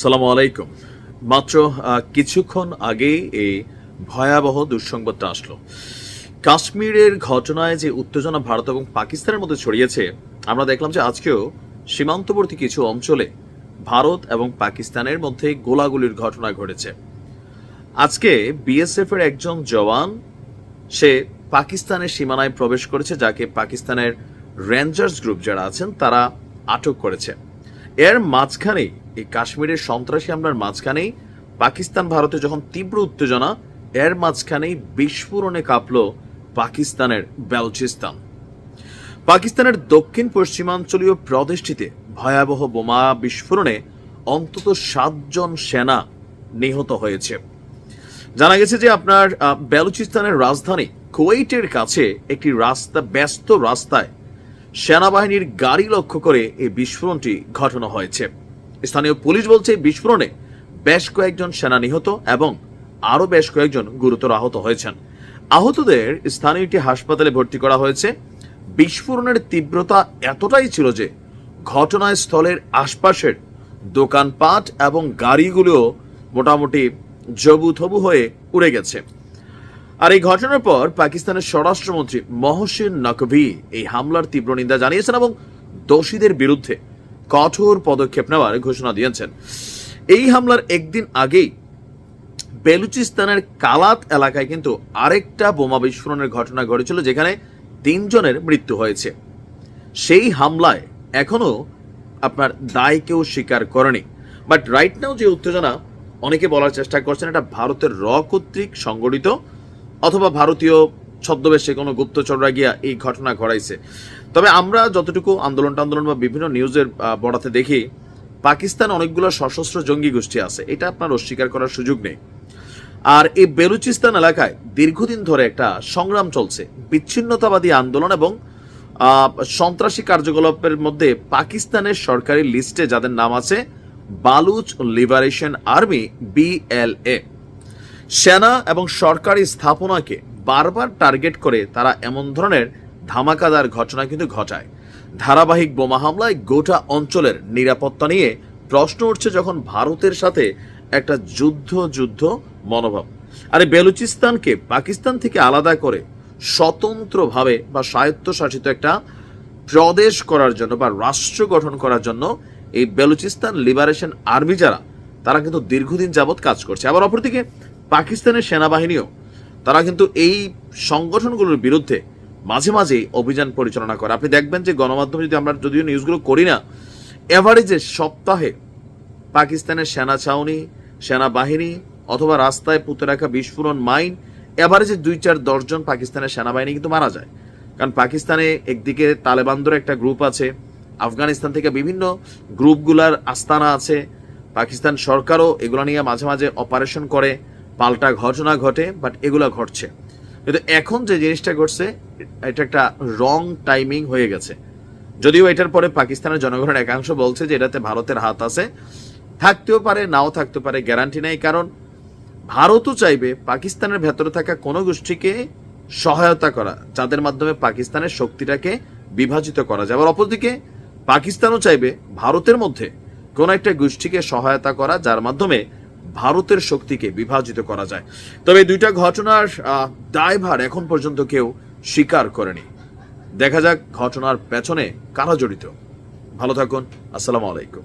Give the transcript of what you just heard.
সালামু আলাইকুম। মাত্র কিছুক্ষণ আগেই এই ভয়াবহ দুঃসংবাদটা আসলো। কাশ্মীরের ঘটনায় যে উত্তেজনা ভারত এবং পাকিস্তানের মধ্যে ছড়িয়েছে, আমরা দেখলাম যে আজকেও সীমান্তবর্তী কিছু অঞ্চলে ভারত এবং পাকিস্তানের মধ্যে গোলাগুলির ঘটনা ঘটেছে। আজকে বিএসএফ এর একজন জওয়ান, সে পাকিস্তানের সীমানায় প্রবেশ করেছে, যাকে পাকিস্তানের রেঞ্জার্স গ্রুপ যারা আছেন, তারা আটক করেছে। এর মাঝখানেই এই কাশ্মীরের সন্ত্রাসী হামলার মাঝখানেই পাকিস্তান ভারতে যখন তীব্র উত্তেজনা, এর মাঝখানেই বিস্ফোরণে কাঁপল পাকিস্তানের বেলচিস্তান। পাকিস্তানের দক্ষিণ পশ্চিমাঞ্চলীয় প্রদেশটিতে ভয়াবহ বোমা বিস্ফোরণে অন্তত সাতজন সেনা নিহত হয়েছে। জানা গেছে যে আপনার বেলুচিস্তানের রাজধানী কুয়েটের কাছে একটি রাস্তা, ব্যস্ত রাস্তায় সেনাবাহিনীর গাড়ি লক্ষ্য করে এই বিস্ফোরণটি ঘটানো হয়েছে। স্থানীয় পুলিশ বলছে বিস্ফোরণে বেশ কয়েকজন সেনা নিহত এবং আরও বেশ কয়েকজন গুরুতর আহত হয়েছেন। আহতদের স্থানীয় একটি হাসপাতালে ভর্তি করা হয়েছে। বিস্ফোরণের তীব্রতা এতটাই ছিল যে ঘটনাস্থলের আশপাশের দোকানপাট এবং গাড়িগুলো মোটামুটি জবুথবু হয়ে উড়ে গেছে। আর এই ঘটনার পর পাকিস্তানের স্বরাষ্ট্রমন্ত্রী মহসিন নকভি এই হামলার তীব্র নিন্দা জানিয়েছেন এবং দোষীদের বিরুদ্ধে কঠোর পদক্ষেপ নেওয়ার ঘোষণা দিয়েছেন। এই হামলার একদিন আগেই বেলুচিস্তানের কালাত এলাকায় কিন্তু আরেকটা বোমা বিস্ফোরণের ঘটনা ঘটেছিল, যেখানে তিনজনের মৃত্যু হয়েছে। সেই হামলায় এখনও আপনার দায় কেউ স্বীকার করেনি। বাট রাইট নাও যে উত্তেজনা অনেকে বলার চেষ্টা করছেন, এটা ভারতের র কর্তৃক সংগঠিত অথবা ভারতীয় ছদ্মবেশে কোনো গুপ্তচররা গিয়া এই ঘটনা ঘটাইছে। তবে আমরা যতটুকু আন্দোলন টান্দোলন বা বিভিন্ন নিউজের বড়াতে দেখি, পাকিস্তান অনেকগুলো সশস্ত্র জঙ্গি গোষ্ঠী আছে। এটা আপনার অস্বীকার করার সুযোগ নেই। আর এই বেলুচিস্তান এলাকায় দীর্ঘদিন ধরে একটা সংগ্রাম চলছে। বিচ্ছিন্নতাবাদী আন্দোলন এবং সন্ত্রাসী কার্যকলাপের মধ্যে পাকিস্তানের সরকারি লিস্টে যাদের নাম আছে, বালুচ লিবারেশন আর্মি বিএলএ সেনা এবং সরকারি স্থাপনাকে বারবার টার্গেট করে তারা এমন ধরনের ধামাকাদার ঘটনা কিন্তু ঘটায়। ধারাবাহিক বোমা হামলায় গোটা অঞ্চলের নিরাপত্তা নিয়ে প্রশ্ন উঠছে যখন ভারতের সাথে একটা যুদ্ধ যুদ্ধ মনোভাব। আরে বেলুচিস্তানকে পাকিস্তান থেকে আলাদা করে স্বতন্ত্রভাবে বা স্বায়ত্তশাসিত একটা প্রদেশ করার জন্য বা রাষ্ট্র গঠন করার জন্য এই বেলুচিস্তান লিবারেশন আর্মি যারা, তারা কিন্তু দীর্ঘদিন যাবৎ কাজ করছে। আবার অপরদিকে পাকিস্তানের সেনাবাহিনীও তারা কিন্তু এই সংগঠনগুলোর বিরুদ্ধে মাঝে মাঝেই অভিযান পরিচালনা করে। আপনি দেখবেন যে গণমাধ্যমে যদি আমরা যদিও নিউজগুলো করি না এভারেজে সপ্তাহে পাকিস্তানের সেনা ছাউনি, সেনাবাহিনী অথবা রাস্তায় পুঁতে রাখা বিস্ফোরণ মাইন এভারেজে দুই চার দশজন পাকিস্তানের সেনাবাহিনী কিন্তু মারা যায়। কারণ পাকিস্তানে একদিকে তালেবানদের একটা গ্রুপ আছে, আফগানিস্তান থেকে বিভিন্ন গ্রুপগুলার আস্তানা আছে, পাকিস্তান সরকারও এগুলো নিয়ে মাঝে মাঝে অপারেশন করে। পাল্টা ঘটনা ঘটে বাট এগুলো ঘটছে। কিন্তু এখন যে জিনিসটা ঘটছে, এটা একটা রং টাইমিং হয়ে গেছে। যদিও এটার পরে পাকিস্তানের জনগণের একাংশ বলছে যে এটাতে ভারতের হাত আছে। থাকতেও পারে, নাও থাকতে পারে গ্যারান্টি নেই, কারণ ভারতও চাইবে পাকিস্তানের ভেতরে থাকা কোনো গোষ্ঠীকে সহায়তা করা, যাদের মাধ্যমে পাকিস্তানের শক্তিটাকে বিভাজিত করা যায়। আবার অপরদিকে, পাকিস্তানও চাইবে ভারতের মধ্যে কোন একটা গোষ্ঠীকে সহায়তা করা, যার মাধ্যমে ভারতের শক্তিকে বিভাজিত করা যায়। তবে দুইটা ঘটনার দায়ভার এখন পর্যন্ত কেউ স্বীকার করেনি। দেখা যাক ঘটনার পেছনে কারা জড়িত। ভালো থাকুন, আসসালামু আলাইকুম।